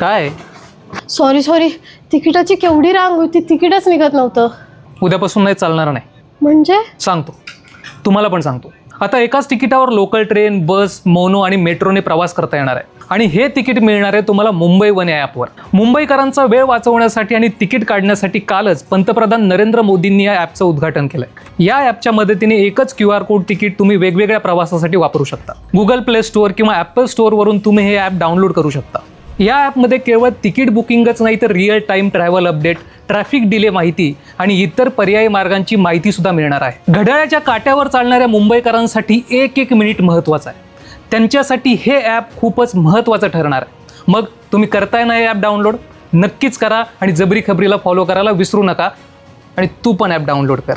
काय? Sorry sorry तिकिटाची केवढी रांग होती तिकीटच निघत नव्हतं. उद्यापासून नाही चालणार नाही. म्हणजे? सांगतो. तुम्हाला पण सांगतो. आता एकाच तिकिटावर लोकल ट्रेन बस मोनो आणि मेट्रोने प्रवास करता येणार आहे. आणि हे तिकीट मिळणार आहे तुम्हाला मुंबई वन या ॲपवर. मुंबईकरांचा वेळ वाचवण्यासाठी आणि तिकीट काढण्यासाठी कालच पंतप्रधान नरेंद्र मोदींनी या ॲपचं उद्घाटन केलंय. या ॲपच्या मदतीने एकच क्यू आर कोड तिकीट तुम्ही वेगवेगळ्या प्रवासासाठी वापरू शकता. गुगल प्ले स्टोअर किंवा ॲपल स्टोअरवरून तुम्ही हे ॲप डाउनलोड करू शकता. या ॲपमध्ये केवळ तिकीट बुकिंगच नाही तर real time travel update traffic delay माहिती आणि इतर पर्यायी मार्गांची माहिती सुद्धा मिळणार आहे. घड्याळाच्या काट्यावर चालणाऱ्या मुंबईकरांसाठी एक एक मिनिट महत्त्वाचं आहे. त्यांच्यासाठी हे ॲप खूपच महत्त्वाचं ठरणार आहे. मग तुम्ही करताय ना हे ॲप डाउनलोड नक्कीच करा आणि जबरी खबरीला फॉलो करायला विसरू नका आणि तू पण ॲप डाउनलोड कर.